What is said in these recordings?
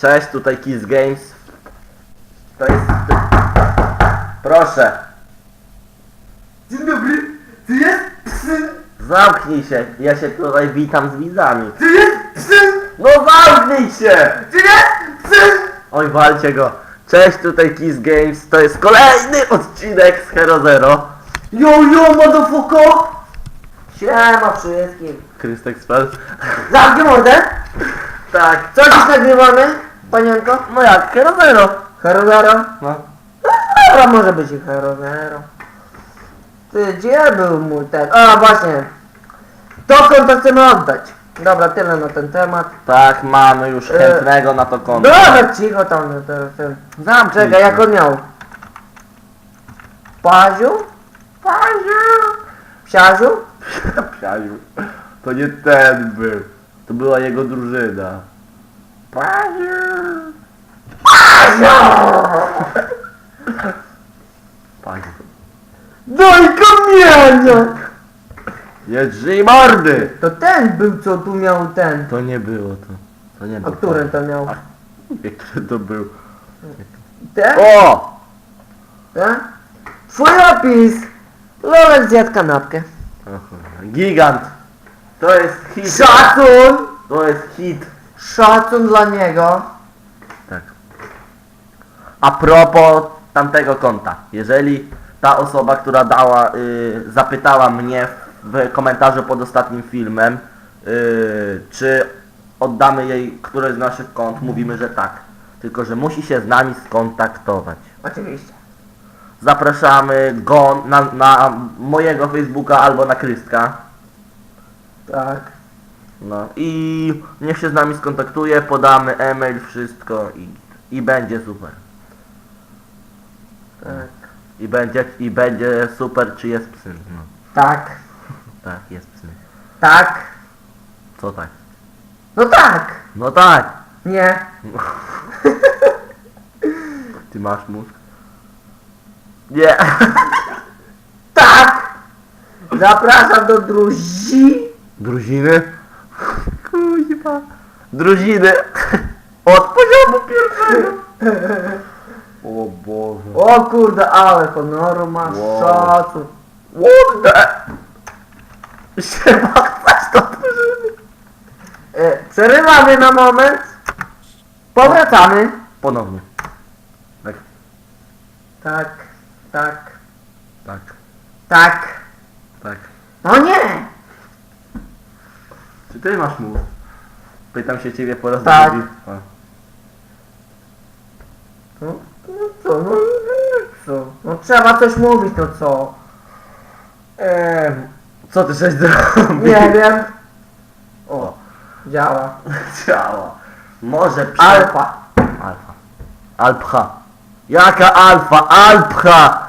Cześć, tutaj Kiss Games. To jest... Proszę, Dzień dobry, ty jest psy? zamknij się. Ja się tutaj witam z widzami. Ty jest psy? No zamknij się! Ty jest psy? Oj, walcie go. Cześć, tutaj Kiss Games. To jest kolejny odcinek z Hero Zero. Yo, yo, motherfucker! Siema wszystkim. Krystek spell. Zamknij mordę. Tak. Co dziś nagrywamy, panienko? No jak, Hero Zero. Hero Zero? No. Dobra, może być i Hero Zero. Ty, gdzie był mój ten... A, właśnie. To konto chcemy oddać. Dobra, tyle na ten temat. Tak, mamy już E, chętnego na to konto. Dobra, cicho tam, to, to. Zamknij Czekaj, jak on miał? Paziu? Paziu? Psiaziu? Psiaziu. To nie ten był. To była jego drużyna. Paziu. Paziu. Daj kamienia! Nie drzyj mordy! To ten był, co tu miał ten. To nie było to. To nie A było. który to miał? A, który to był. Ten? O! Ten? Twój opis! Lolek zjadł kanapkę. Aha, Gigant! To jest hit. Szacun! To jest hit. Szacun dla niego. Tak. A propos tamtego konta, jeżeli ta osoba, która dała, y, zapytała mnie w komentarzu pod ostatnim filmem, y, czy oddamy jej któreś z naszych kont, mówimy, że tak. Tylko, że musi się z nami skontaktować. Oczywiście. Zapraszamy go na, na mojego Facebooka albo na Krystka. Tak. No i niech się z nami skontaktuje, podamy e-mail, wszystko i, i będzie super. Tak. I będzie, I będzie super, czy jest psy. No, Tak. tak, jest psy. Tak. Co tak? No tak. No tak! Nie. Ty masz mózg? Nie! Tak. Zapraszam do druzi. Druziny? Kuźwa. Druziny! Od poziomu pierwszego! O Boże. O kurde, ale honoru masz Wow. szacun. Kurde! Siema, chcesz to drużyny? E, przerywamy na moment. Powracamy. Ponownie. Tak, Tak. Tak. tak, Tak. tak. No nie. Czy ty masz mózg? Pytam się ciebie po raz Tak. drugi. A. No, no co, no, co? No trzeba coś mówić, no co? Eee, co ty żeś zrobił? Nie wiem. O, działa. Działa. Może prze... Alfa. Alfa. Alpha. Jaka alfa? Alpha!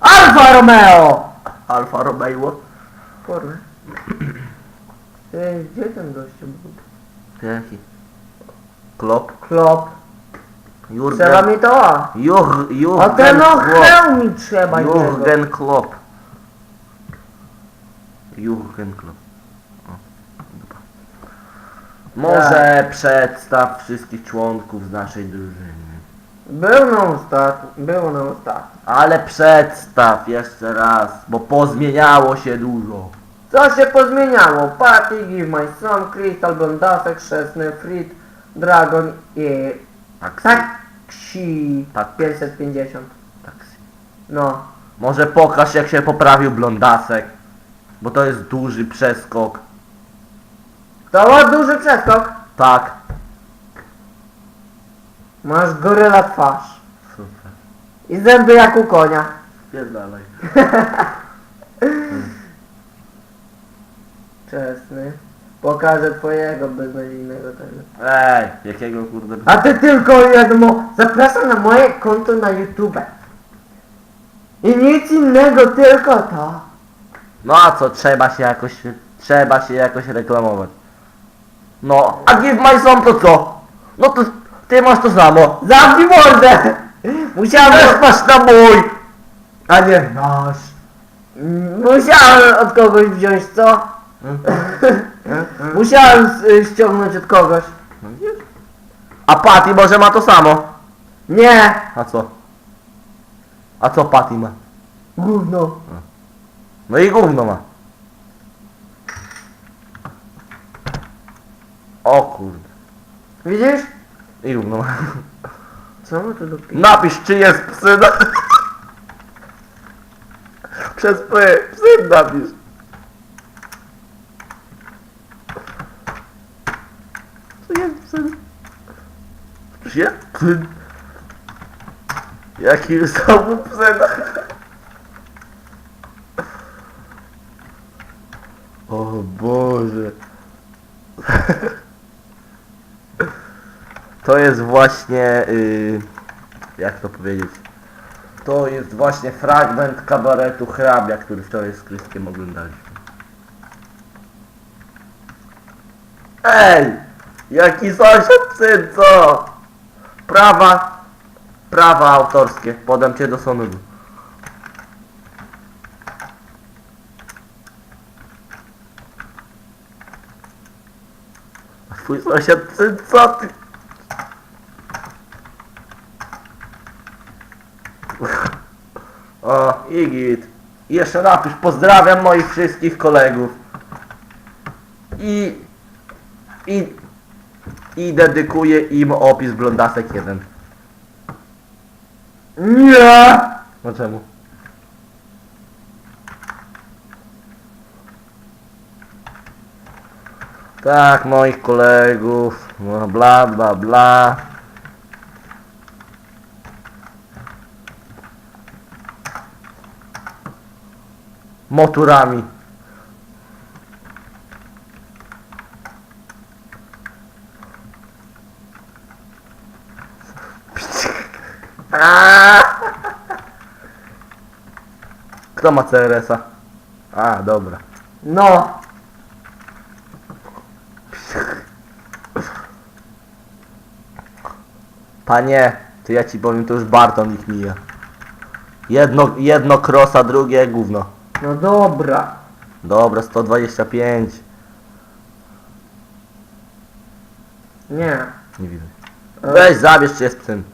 Alfa Romeo! Alfa Romeo? Kurwa. Ty, gdzie ten gościu był? Jaki? Klop? Klop. Jurgen... Trzeba mi to. Jur... Jurgen A ten no Klopp. hełm mi trzeba. Jurgen Klopp. Jurgen Klopp. O. Może przedstaw wszystkich członków z naszej drużyny. Był na ostatni, było na ostatni. Ale przedstaw jeszcze raz, bo pozmieniało się dużo. Co się pozmieniało? Party, Give My Song, Crystal, Blondasek, Chrzestny, Frit, Dragon i Taksi. Taksi Tak. 550. Taksi. No. Może pokaż jak się poprawił blondasek. Bo to jest duży przeskok. To ma duży przeskok. Tak. Masz goryla twarz. Super. I zęby jak u konia. Pierdalaj. Czesny. Pokażę twojego beznadziejnego tego. Ej, jakiego kurde... A ty tylko jedno. Zapraszam na moje konto na YouTube. I nic innego, tylko to. No a co, trzeba się jakoś... Trzeba się jakoś reklamować. No, a Give My Song to co? No to ty masz to samo. Zamknij mordę! Musiałem... Też masz na mój! A nie nasz. Musiałem od kogoś wziąć, co? Musiałem y, ściągnąć od kogoś. No? A Patty może ma to samo? Nie! A co? A co Patty ma? Gówno. No i gówno ma. O kurde. Widzisz? I gówno ma. Co my tu dopiero? Napisz czy jest psy. Na... Przez P. Psy napisz. Czy jest psy? Psy? Jaki znowu psy? O Boże. To jest właśnie, yy, jak to powiedzieć, to jest właśnie fragment kabaretu Hrabia, który wczoraj z Kryskiem oglądaliśmy. Ej! Jaki sąsiad syn, co? Prawa, prawa autorskie, podam cię do sądu. A twój sąsiad syn, co ty? O. I jeszcze napisz, pozdrawiam moich wszystkich kolegów. I... I... I dedykuję im opis Blondasek 1. Nie! No czemu? Tak, moich kolegów, no bla bla bla. Motorami. Kto ma CRS-a? A, dobra. No. Panie, to ja ci powiem, to już Barton ich mija. Jedno, jedno krosa, drugie gówno. No dobra. Dobra, 125. Nie. Nie widzę. Weź, zabierz czy jest psem.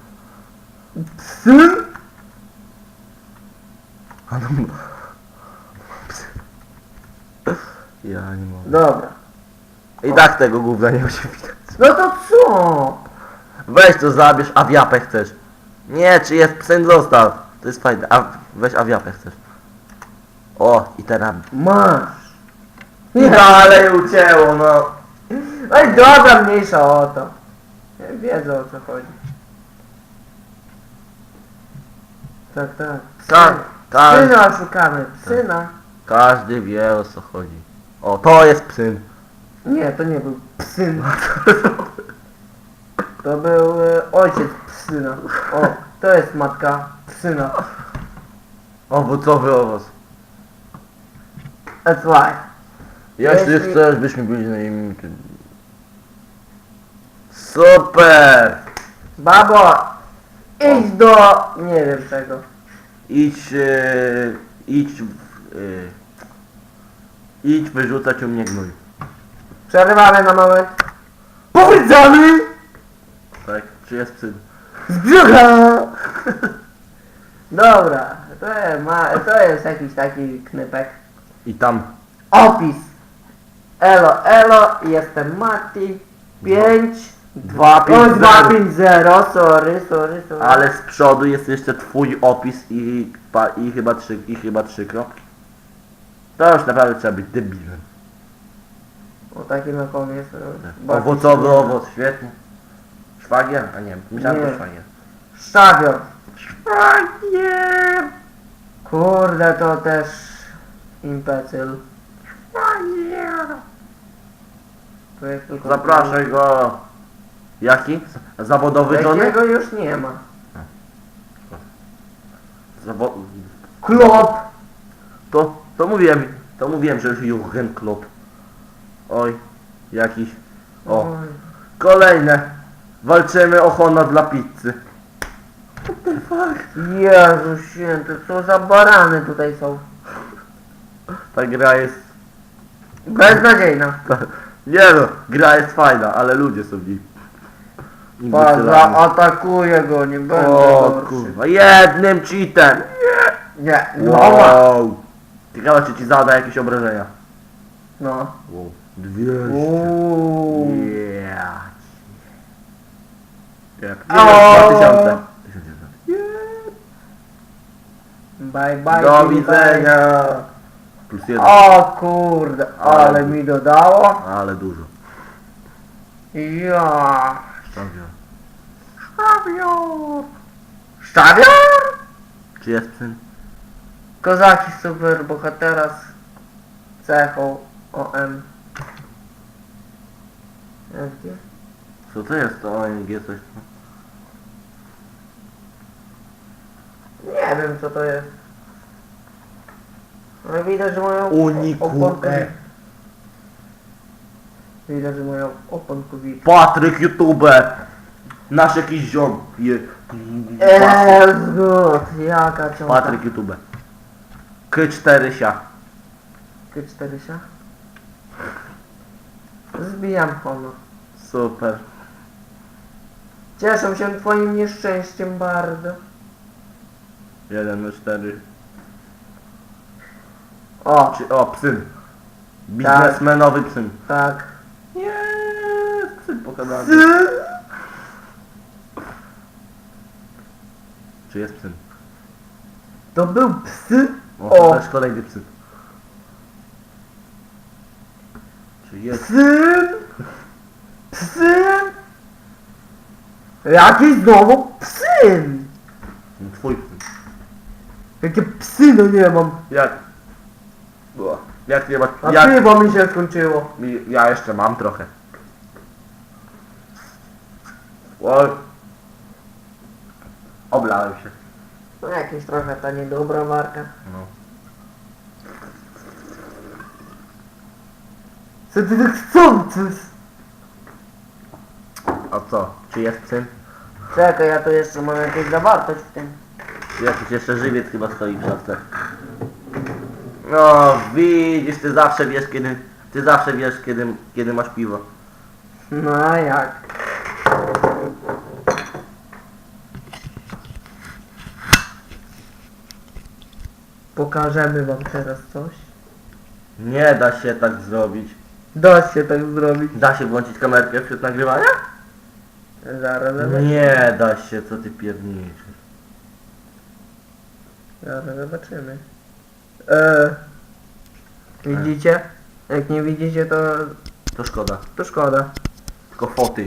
A no, psy. Ja nie mogę. Dobra. I tak tego gówna nie musi widać. No to co? Weź to zabierz, a chcesz. Nie, czy jest psem zostaw. To jest fajne. A weź a chcesz. O, i teraz. Masz. I dalej ucięło, no. Oj, dobra, mniejsza o to. Wiedzą o co chodzi. Tak, tak. Tak, tak. Syna szukamy. Syna. Każdy wie o co chodzi. O, to jest psyn. Nie, to nie był psyn. To był e, ojciec psyna. O, to jest matka psyna. Owocowy owoc. That's life. Jeśli Jeśli- chcesz, byśmy byli na imię. Super! Babo, idź do... nie wiem czego. Idź, e, idź, w- e, idź wyrzucać u mnie gnój. Przerywamy na moment. Powiedzamy! Tak? Czy jest psyn? Z brzucha! Dobra, to jest, ma, to jest jakiś taki knypek. I tam. Opis. Elo, elo, jestem Mati. 5, Dwa, o, pięć, 2, zero. 5, 0, sorry, sorry, sorry. Ale z przodu jest jeszcze twój opis i, pa, i chyba trzy, i chyba trzy kropki. To już naprawdę trzeba być debilem. O taki na koniec. e, bardzo Owocowy śmieszne. owoc, świetnie. Szwagier? A nie, myślałem, Nie. to szwagier. Szabior. Szwagier! Kurde, to też impecyl. Szwagier! To jest tylko... Zapraszaj go. Jaki? Zawodowy żony? Takiego już nie ma. Zawo... Klop. To, to mówiłem, to mówiłem, że już Jurgen Klopp. Oj, jakiś. O, Oj. kolejne. Walczymy o honor dla pizzy. What the fuck? Jezu święty, co za barany tutaj są. Ta gra jest... Beznadziejna. Nie no, gra jest fajna, ale ludzie są niej. imbecylami. atakuje go, nie będę O gorszy. kurwa, jednym cheatem! Nie, no Wow! Ciekawe czy ci zada jakieś obrażenia. No. Wow. 200. Uuu. Yeah. Jak? O! 2000. Bye bye. Do bye, widzenia. Plus jeden. O kurde, ale mi dodało. Ale dużo. Ja. Szczawior. Szczawior. Szczawior? Czy jest syn? Kozaki super bohatera z cechą OM. Co to jest to ONG coś? Nie wiem co to jest. Ale widać, że Uniku, oponkę. e. Widać, że mają oponkowi. Patryk YouTube! Nasz jakiś ziom. Je... Eee, zgód, jaka ciąga. Patryk YouTube. K4 sia. K4 się. Zbijam honor. Super. Cieszę się twoim nieszczęściem bardzo. 1 na 4. O, Czy, o, psyn. Biznesmenowy tak. Jest, psyn pokazany. Psy. Czy jest psyn? To był psy? O, O. też kolejny psyn. Czy jest? Psyn? Psyn? Jaki znowu psyn? No, Twój psyn. Jakie psy, no nie mam. Jak? Była. Jak nie ma... A Jak? piwo mi się skończyło. Mi- Ja jeszcze mam trochę. Oj. Oblałem się. No jakieś trochę ta niedobra marka. No. Co ty tak chcący? A co? Czy jest syn? Czekaj, ja tu jeszcze mam jakąś zawartość w tym. Jakiś jeszcze żywiec chyba stoi w szafce? No, widzisz, ty zawsze wiesz kiedy... Ty zawsze wiesz kiedy, kiedy masz piwo. No a jak? Pokażemy wam teraz coś. Nie da się tak zrobić. Da się tak zrobić. Da się włączyć kamerkę przed nagrywaniem? Zaraz zobaczymy. Nie da się, co ty pierniczysz. Zaraz zobaczymy. Eee, widzicie? Jak nie widzicie to, To szkoda. to szkoda. Tylko foty.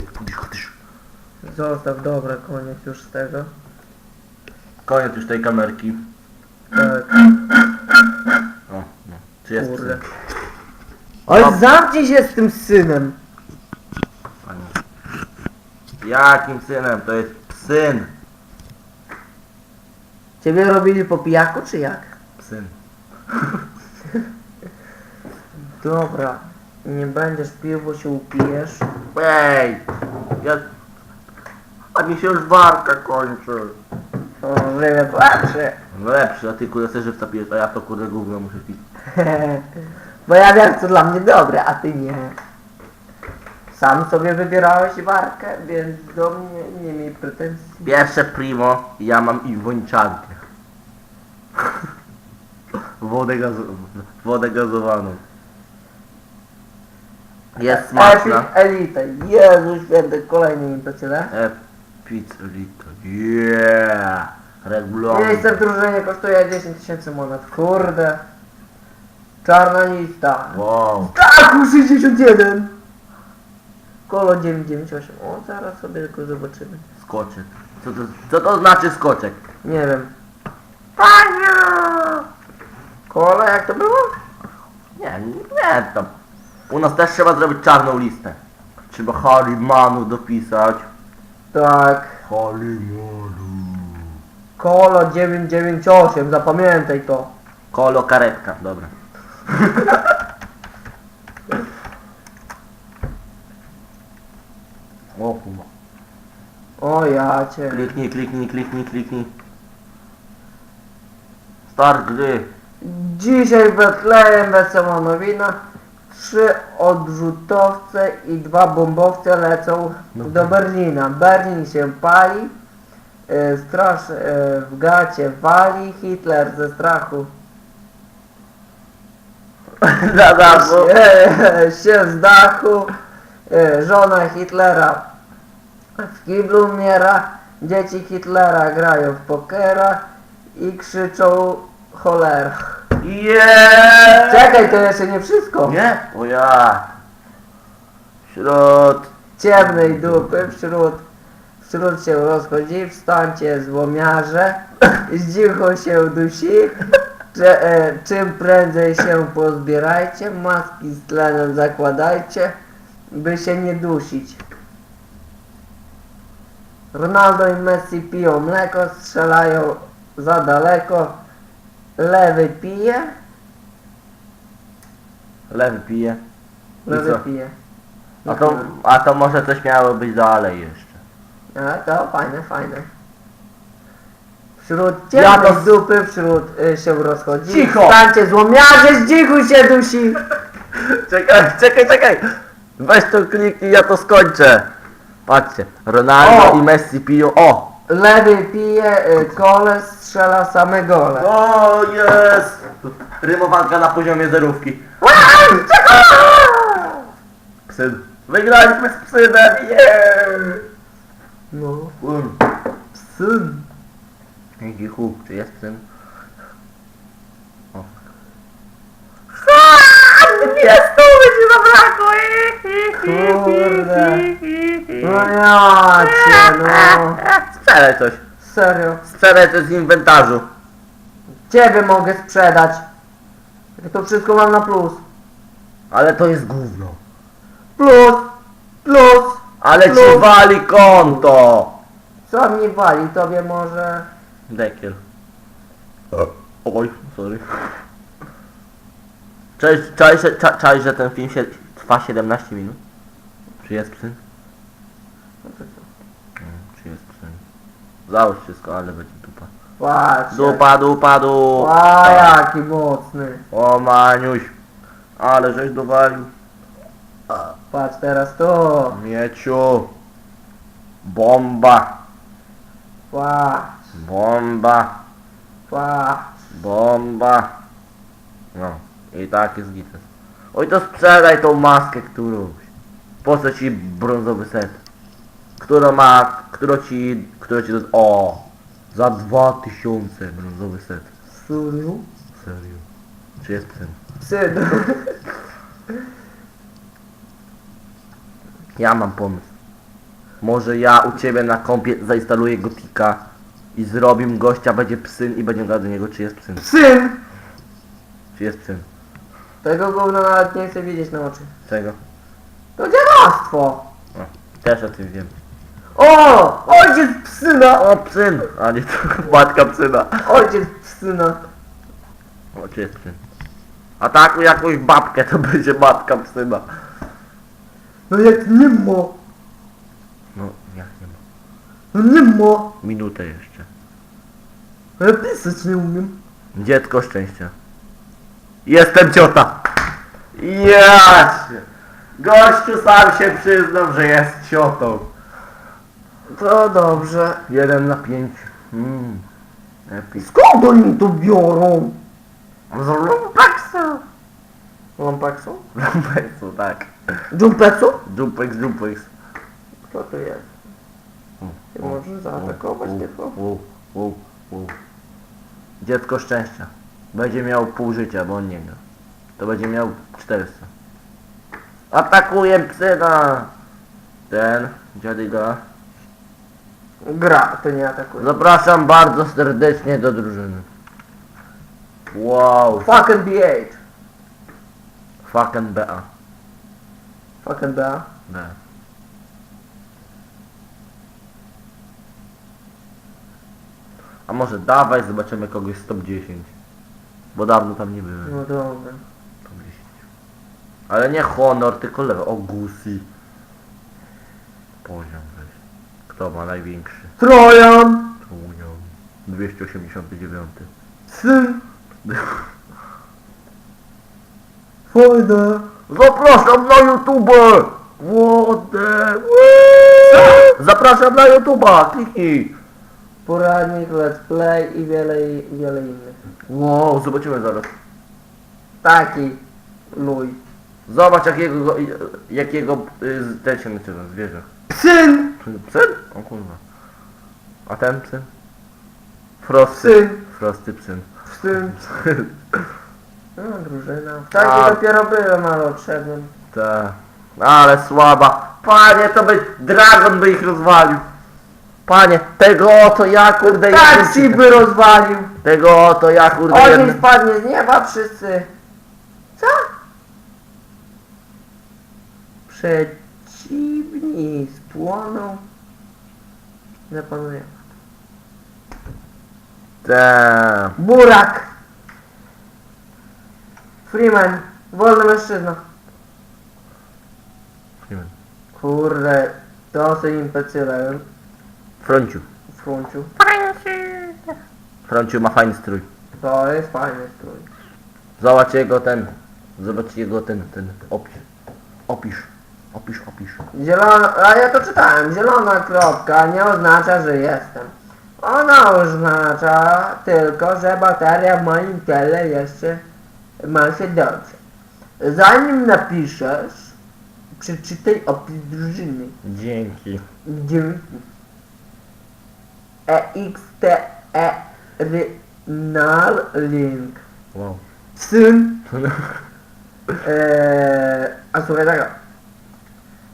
Zostaw, dobra, koniec już z tego. Koniec już tej kamerki. Tak, O, no. Czy jest kurde. Oj, zamknij się z tym synem. Panie. Jakim synem? To jest syn. Ciebie robili po pijaku, czy jak? Syn. Dobra, nie będziesz pił, bo się upijesz. Ej! Ja... A mi się już warka kończy. O, patrzę. No lepszy, a ty kurde sobie żywca pijesz, a ja to kurde gówno muszę pić. Bo ja wiem, co dla mnie dobre, a ty nie. Sam sobie wybierałeś warkę, więc do mnie nie miej pretensji. Pierwsze primo, ja mam i wończankę. Wodę, gazo... Wodę gazowaną. Jest smaczna. Epic Elite. Jezu święty, kolejny im to tyle. Epic Elite. Yeah! Regularnie. Miejsce w drużynie kosztuje 10 tysięcy monet. Kurde. Czarna lista. Wow. Taku 61! Kolo 998. O, zaraz sobie tylko zobaczymy. Skoczek. Co to, co to znaczy skoczek? Nie wiem. Panie! Kolo, jak to było? Nie, nie tam. U nas też trzeba zrobić czarną listę. Trzeba Harimanu dopisać. Tak. Harimanu. Kolo 998, zapamiętaj to. Kolo karetka, dobra. O kurwa. O ja cię. Kliknij, kliknij, kliknij, kliknij. Start gry. Dzisiaj w Betlejem wesoła nowina. trzy odrzutowce i dwa bombowce lecą No. do Berlina. Berlin się pali, e, straż e, w gacie wali, Hitler ze strachu Za dachu. się, się z dachu, e, żona Hitlera w kiblu umiera, dzieci Hitlera grają w pokera i krzyczą cholera. Yeah! Czekaj, to jeszcze nie wszystko. Nie? O ja. Wśród. Ciemnej dupy wśród, wśród się rozchodzi, wstańcie złomiarze, zdzicho się dusi, Cze, e, czym prędzej się pozbierajcie, maski z tlenem zakładajcie, by się nie dusić. Ronaldo i Messi piją mleko, strzelają za daleko, lewy pije, Lewy pije. I lewy co? pije. A to, a to może coś miało być dalej jeszcze. A to fajne, fajne. Wśród ciemnej to- dupy wśród y, się rozchodzi. Cicho! Stańcie złomiarze, zdzichuj się dusi! Czekaj, czekaj, czekaj! Weź to kliknij, ja to skończę. Patrzcie, Ronaldo O! i Messi piją. O! Lewy pije, y, kole strzela same gole. O, jest! Rymowanka na poziomie zerówki. Psyn. Wygraliśmy z psynem, yeah! No, Um. syn. Jaki chłop, czy jest psyn? O. Jest tu, będzie zabrakło! Kurde. No ja cię, no. Sprzedaj coś. Serio. Sprzedaj coś z inwentarzu. Ciebie mogę sprzedać. Ja to wszystko mam na plus. Ale to jest gówno. Plus, plus. Ale ci Plus. wali konto! Co mi wali, tobie może... Dekiel. Oj, sorry. Cześć, cześć, że- cza- cześć, że ten film się trwa 17 minut? Czy jest psy? No to co? Czy jest psy? Załóż wszystko, ale będzie dupa. Patrz. Dupa, dupa, dupa. A jaki mocny. O Maniuś. Ale żeś dowalił. Patrz teraz to. Mieciu. Bomba. Patrz, Bomba. patrz. Bomba. No. I tak jest gites. Oj to sprzedaj tą maskę którąś. Po co ci brązowy set? Którą ma, którą ci, którą ci, do- o, za 2000 brązowy set. Serio? Serio. Czy jest syn? Syn. Ja mam pomysł. Może ja u ciebie na kompie zainstaluję gotika i zrobimy gościa, będzie psyn i będzie gadał do niego czy jest psyn. Syn! Czy jest psyn. Tego gówna nawet nie chcę widzieć na oczy. Czego? To dziadostwo! O, też o tym wiem. O! Ojciec psyna! O psyn! A nie to matka psyna. Ojciec psyna. O czy jest psyn. Atakuj jakąś babkę, to będzie matka psyna. No jak nie ma. No, jak nie ma. No nie ma. Minutę jeszcze. Ja pisać nie umiem. Dziecko szczęścia. Jestem ciota! Jaśnie! Gościu sam się przyznał, że jest ciotą. To dobrze. Jeden na pięć. Mm. Epic. Skąd oni to biorą? Z lumpeksu! Lampaksu? Lumpeksu, tak. Jumpetsu? Jumpeks, jumpeks. Kto to jest? Ty możesz zaatakować tylko? Dziecko szczęścia. Będzie miał pół życia, bo on nie gra. To będzie miał 400. Atakuję psyna! Ten, dziadyga. Gra, to nie atakuje. Zapraszam bardzo serdecznie do drużyny. Wow, Fucking B8. fucking BA. Fucking B. B. A może dawaj, zobaczymy kogoś z top 10. Bo dawno tam nie byłem. No dobra. Top 10. Ale nie honor, tylko lewy. O, Gusi. Poziom weź. Kto ma największy? Trojan! Unią. 289. Syn! Fajne! Zapraszam na YouTube! The... Zapraszam na YouTube'a, kliknij! Poradnik, let's play i wiele, i wiele innych. Wow, zobaczymy zaraz. Taki luj. Zobacz jakiego, go- jakiego, y, ten się nazywa, zwierzę. Syn! Psyn? O kurwa. A ten psyn? Frosty. Syn! Frosty psyn. Syn! No, drużyna. Taki A. dopiero byłem, ale odszedłem. Ta. Ale słaba. Panie, to by dragon by ich rozwalił. Panie, tego oto ja kurde Taksi jednym- by rozwalił! Tego oto ja kurde Ogień jednym- spadnie z nieba wszyscy. Co? Przeciwni spłoną. Zapanuję. Ta. Burak! Freeman, wolny mężczyzna. Kurde, to są impecyle Fronciu. w fronciu. Fronciu ma fajny strój. To jest fajny strój. Zobacz jego ten. Zobacz jego ten, ten opis. Opisz. Opisz, opisz. Zielona, a ja to czytałem. Zielona kropka nie oznacza, że jestem. Ona oznacza tylko, że bateria w moim tele jeszcze ma się dobrze. Zanim napiszesz, przeczytaj opis drużyny. Dzięki. Dzięki. EXT Renal Link. Wow. Syn. Eee, a słuchaj tego.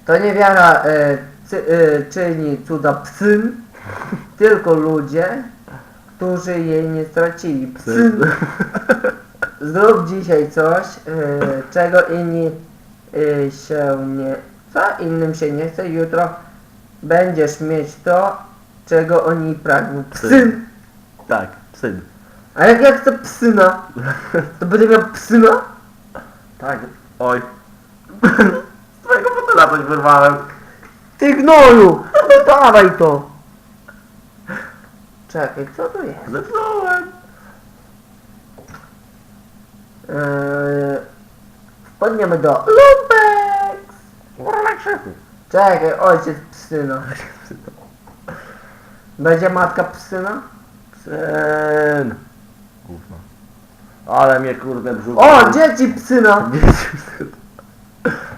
To nie wiara e, cy, e, czyni cuda psyn, tylko ludzie, którzy jej nie stracili. Psyn. Zrób dzisiaj coś, e, czego inni e, się nie... Co innym się nie chce, jutro będziesz mieć to, czego oni pragną. Psyn! Tak, syn. A jak ja chcę psyna, to będzie miał psyna? Tak. Oj. Z twojego fotela coś wyrwałem. Ty gnoju! No dawaj to! Czekaj, co to jest? Zepsułem. Eee, wpadniemy do Lumpex! Kurwa krzyku. Czekaj, ojciec psyna. Będzie matka psyna? Syn. Gówno. Ale mnie kurde brzuch. O, dzieci psyna!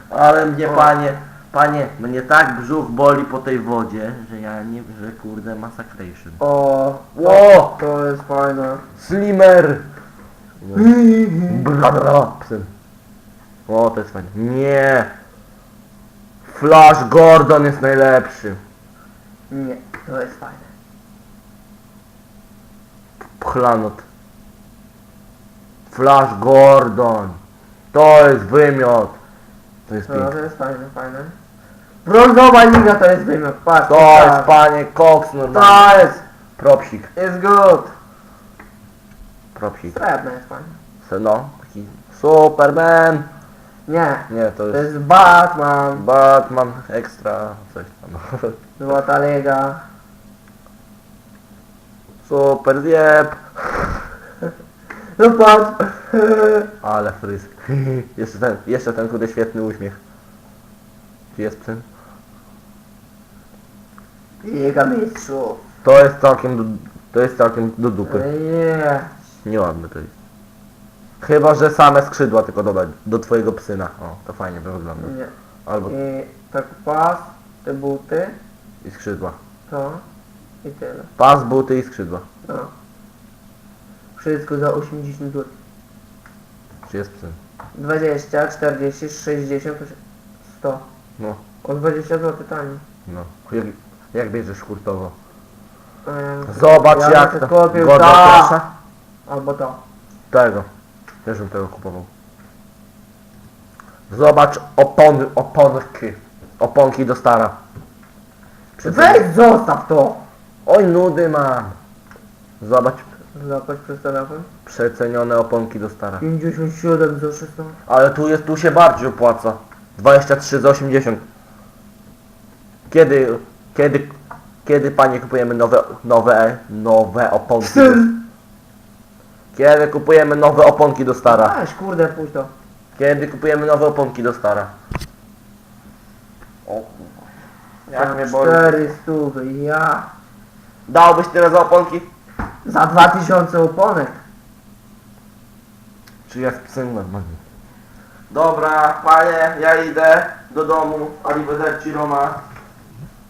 Ale mnie O. panie, panie, mnie tak brzuch boli po tej wodzie, że ja nie, że kurde massacration. O, Ło! to jest fajne. Slimer! Psyn. O, to jest fajne. Nie! Flash Gordon jest najlepszy. Nie, to jest fajne. Pchlanot. Flash Gordon. To jest wymiot. To jest No, piękne. to jest fajne, fajne. Brązowa liga to jest wymiot, patrz. To tak. jest panie normalnie. To jest, Propsik. jest good. Propsik. Srebrne jest fajne. Se- No, taki Superman. Nie, Nie, to to jest jest Batman, Batman Extra. Coś tam. Złota Liga. Super zjeb. No patrz. Ale fryz. jeszcze ten, jeszcze ten kurde świetny uśmiech. Gdzie jest ten? Liga Mistrzów. To jest całkiem do, to jest całkiem do dupy. Nie. Nieładne to jest. Chyba, że same skrzydła tylko dodać do twojego psyna. O, to fajnie by wygląda. Nie. Albo I tak pas, te buty, i skrzydła. to i tyle. Pas, buty i skrzydła. No. Wszystko za 80 zł. Czy jest psyn? 20, 40, 60, 100. No, O 20 zł taniej. no. Jak, jak bierzesz hurtowo? Zobacz ja jak to. sobie kupił Godna to. proszę. Albo to. Tego. Też bym tego kupował. Zobacz opony, oponki. Oponki do stara. Weź zostaw to! Oj, nudy mam. Zobacz, Zobacz przez telefon. przecenione oponki do stara. 57 za 16. Ale tu jest, tu się bardziej opłaca. 23 za 80. Kiedy, kiedy, kiedy panie kupujemy nowe, nowe, nowe oponki? Do, kiedy kupujemy nowe oponki do stara? Weź kurde, pójdź to. Kiedy kupujemy nowe oponki do stara? O kurwa. Jak mnie boli. Cztery stówy, ja. Dałbyś tyle za oponki? Za 2000 oponek. Czy ja wpisałem normalnie? Dobra, panie, ja idę do domu. Arrivederci Roma.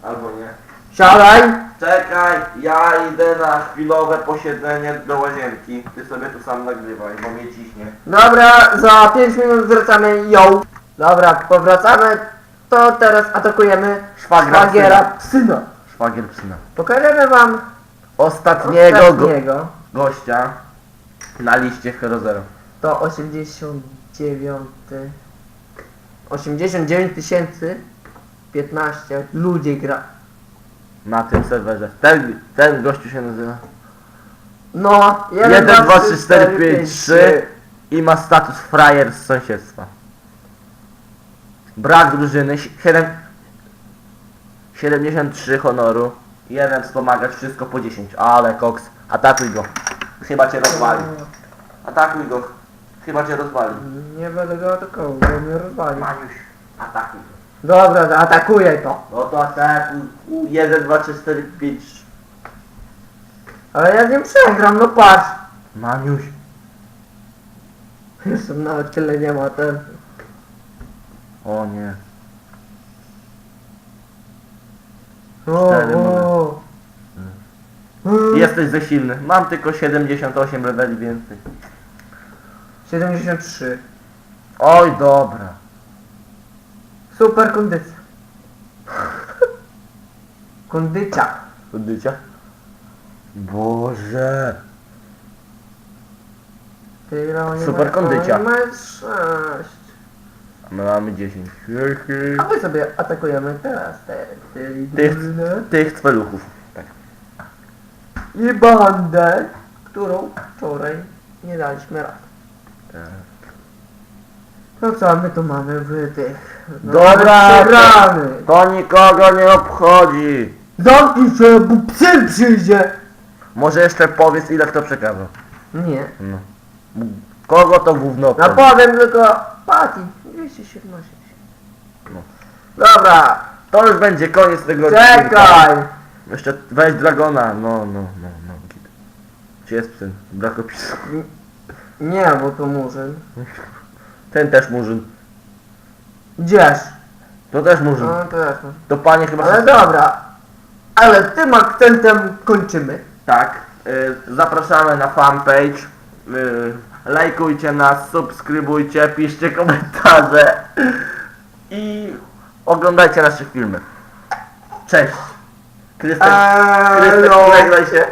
Albo nie. Siadaj. Czekaj, ja idę na chwilowe posiedzenie do łazienki. Ty sobie tu sam nagrywaj, bo mnie ciśnie. Dobra, za 5 minut wracamy, yo. Dobra, powracamy. To teraz atakujemy Szwagra szwagiera syna. Szwagier psyna. Pokażemy wam Ostatniego, Go ostatniego. gościa na liście w Hero Zero. To 89. 89 tysięcy 15 ludzi gra. Na tym serwerze. Ten, ten gościu się nazywa. No, 1, 2, 3, 4, 5, 3 i ma status frajer z sąsiedztwa. Brak drużyny, 7, 73 honoru, jeden wspomagać, wszystko po 10, ale koks, atakuj go. Chyba cię rozwali. Atakuj go. Chyba cię rozwali. Nie będę go atakował, bo mnie rozwali. Maniuś, atakuj go. Dobra, zaatakuję to. No to atakuj. 1, 2, 3, 4, 5. Ale ja z nim przegram, no patrz. Maniuś. Jeszcze nawet tyle nie ma ten. O nie. O, Cztery o. Jesteś za silny. Mam tylko 78 leveli więcej. 73. Oj, dobra. Super kondycja. Kondycja. Kondycja? Boże. Ty, no, nie Super ma- kondycja. o, Ma 6. A my mamy 10. A my sobie atakujemy teraz te, te Tych, drużynę. tych cweluchów. Tak. I bandę, którą wczoraj nie daliśmy rady. Tak. No co my tu mamy w tych... No, Dobra, rany. To nikogo nie obchodzi. Zamknij się, bo psy przyjdzie. Może jeszcze powiedz ile kto przekazał. Nie. No. Kogo to gówno No obchodzi? powiem tylko Pati. 270. No. Dobra, To już będzie koniec tego odcinka. czekaj. Jeszcze weź Dragona. No, no, no, no. git. Jest syn? Brak opisu. Nie, bo to murzyn. Ten też murzyn. Gdzież? To też murzyn. No to jasne. To panie chyba Ale dobra. Ale tym akcentem kończymy. Tak. Y, zapraszamy na fanpage. Y, lajkujcie nas, subskrybujcie, piszcie komentarze. I oglądajcie nasze filmy. Cześć. Elo. żegnaj się.